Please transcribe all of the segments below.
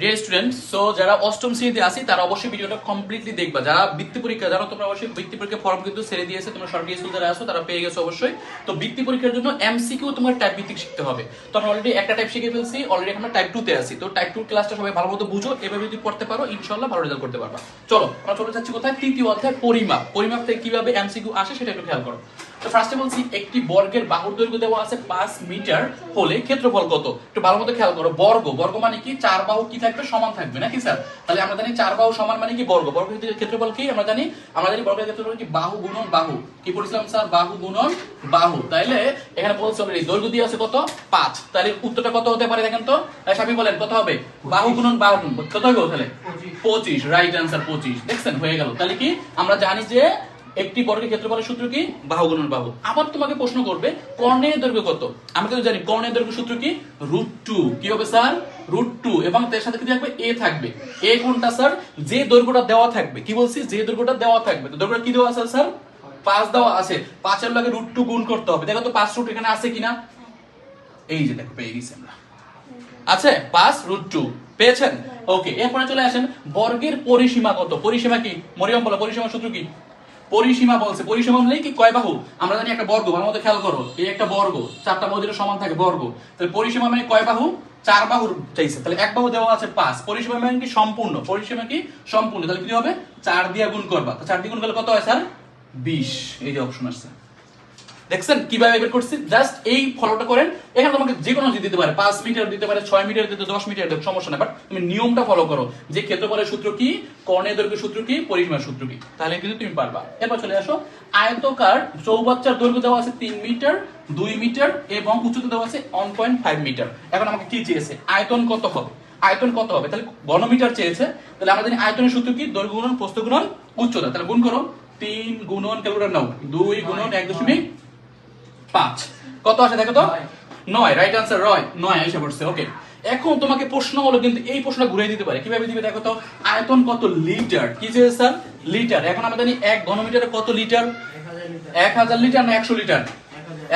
Dear student so যারা অষ্টম শ্রেণীতে আছি, তারা অবশ্যই ভিডিওটা কমপ্লিটলি দেখবা। যারা বৃত্তি পরীক্ষা, জানো তোমরা অবশ্যই বৃত্তি পরীক্ষা ফর্ম কিন্তু ছেড়ে দিয়েছে, তোমরা সরকারি স্কুল যারা আসো তারা পেয়ে গেছো অবশ্যই। তো বৃত্তি পরীক্ষার জন্য এমসিকিউ তোমার টাইপ ভিত্তিক শিখতে হবে। তো আমরা অলরেডি একটা টাইপ শিখে ফেলছি অলরেডি আমরা টাইপ টু তে আছি। তো টাইপ টু ক্লাসটা সবাই ভালো মতো বুঝো, এভাবে যদি পড়তে পারো ইনশাল্লাহ ভালো রেজাল্ট করতে পারবা। চলো, আমরা চলে যাচ্ছি কোথায়? তৃতীয় অধ্যায় পরিমাপ। পরিমাপ থেকে কীভাবে এমসিকিউ আসে সেটা একটু খেয়াল করো। তো ফার্স্টে বলছি একটি বর্গের বাহুর দৈর্ঘ্য দেওয়া আছে পাঁচ মিটার হলে ক্ষেত্রফল কত? একটু ভালো মতো খেয়াল করো বর্গ। বর্গ মানে কি? চার বাহু কি থাকবে? সমান থাকবে নাকি স্যার? তাহলে আমরা জানি চার বাহু সমান মানে কি বর্গ? বর্গ ক্ষেত্রফল কি? আমরা জানি আমরা জানি বর্গের ক্ষেত্রফল কি? বাহু গুণন বাহু। কি পড়ছিলাম স্যার? বাহু গুণন বাহু। তাইলে এখানে বলছে অলরেডি দৈর্ঘ্য দিয়ে আছে কত? পাঁচ। তাহলে উত্তরটা কত হতে পারে দেখেন তো? সাবি বলেন কত হবে? বাহু গুণন বাহু কত হবে তাহলে? পঁচিশ। রাইট অ্যান্সার পঁচিশ। দেখছেন? হয়ে গেল। তাহলে কি? আমরা জানি যে একটি বর্গের ক্ষেত্রফলের সূত্র কি? বাহু গুণন বাহু। আবার তোমাকে প্রশ্ন করবে, কর্ণের দৈর্ঘ্য কত? আমরা কিন্তু জানি কর্ণের দৈর্ঘ্য সূত্র কি? Root two. কি হবে, স্যার? Root two. এবং তার সাথে কি থাকবে? এ থাকবে। এ কোনটা, স্যার? যে দৈর্ঘ্যটা দেওয়া থাকবে। কি বলছি? যে দৈর্ঘ্যটা দেওয়া থাকবে। তো দৈর্ঘ্যটা কি দেওয়া আছে, স্যার? পাঁচ দেওয়া আছে। পাঁচের লগে রুট টু গুণ করতে হবে। দেখো তো পাঁচ রুট এখানে আছে কিনা? এই যে দেখো, পেয়ে গেছি আমরা। আছে? পাঁচ, রুট টু। পেয়েছেন? ওকে, এরপরে চলে আসেন বর্গের পরিসীমা কত? পরিসীমা কি? মরিয়ম বলো, পরিসীমা সূত্র কি? পরিসীমা বলছে, পরিসীমা মানে কি? কয় বাহু? আমরা জানি একটা বর্গ, ভালো খেয়াল করো। এই একটা বর্গ, চারটা বাহু যেটা সমান থাকে বর্গ। তাহলে পরিসীমা মানে কয় বাহু? চার বাহুর চাইছে। তাহলে এক বাহু দেওয়া আছে পাঁচ। পরিসীমা মানে কি? সম্পূর্ণ। পরিসীমা কি? সম্পূর্ণ। তাহলে কি হবে? চার দিয়ে গুণ করবা। তো চার দিয়ে গুণ করলে কত হয় স্যার? বিশ। এই যে অপশন আসছে। দেখছেন? কীভাবে বের করছি? জাস্ট এই ফলোটা করেন। এখানে যে কোনো দিতে পারে, পাঁচ মিটার দিতে পারে, ছয় মিটার দিতে, দশ মিটার দিতে, সমস্যা নাই। বাট তুমি নিয়মটা ফলো করো যে ক্ষেত্রফলের সূত্র কি কর্ণের দৈর্ঘ্য সূত্র কি, পরিসীমার সূত্র কি। তাহলে কিন্তু তুমি পারবা। এরপর চলে আসো। আয়তকার চৌবাচ্চার দৈর্ঘ্য দেওয়া আছে তিন মিটার, দুই মিটার এবং উচ্চতা দেওয়া আছে ওয়ান পয়েন্ট ফাইভ মিটার। এখন আমাকে কি চেয়েছে? আয়তন কত হবে? আয়তন কত হবে? তাহলে ঘনমিটার চেয়েছে। তাহলে জানি আয়তনের সূত্র কি? দৈর্ঘ্য গুণন প্রস্থ গুণন উচ্চতা। তাহলে গুণ করো। তিন গুণন ক্যালকুলেটর নাও। দুই গুণন, এক দশমিক পাঁচ। কত আসে দেখো তো? নয় রাইট আনসার রয় নয় এসে পড়ছে ওকে এখন তোমাকে প্রশ্ন হলো কিন্তু এই প্রশ্নটা ঘুরিয়ে দিতে পারে। কীভাবে দিবে দেখো তো? আয়তন কত লিটার? কি যে স্যার লিটার। এখন আমরা জানি এক ঘনমিটারে কত লিটার? এক হাজার লিটার না একশো লিটার?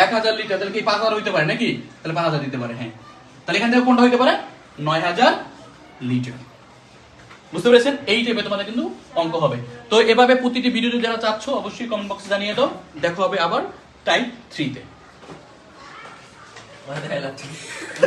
এক হাজার। লিটার তাহলে কি পাঁচ হাজার হইতে পারে নাকি? তাহলে পাঁচ হাজার দিতে পারে হ্যাঁ। তাহলে এখান থেকে কোনটা হইতে পারে? নয় হাজার লিটার। বুঝতে পেরেছেন? এই টাইপে তোমাদের কিন্তু অঙ্ক হবে। তো এভাবে প্রতিটি ভিডিওতে যারা চাচ্ছ অবশ্যই কমেন্ট বক্সে জানিয়ে দাও। দেখো হবে আবার টাইপ থ্রিতে 我带了。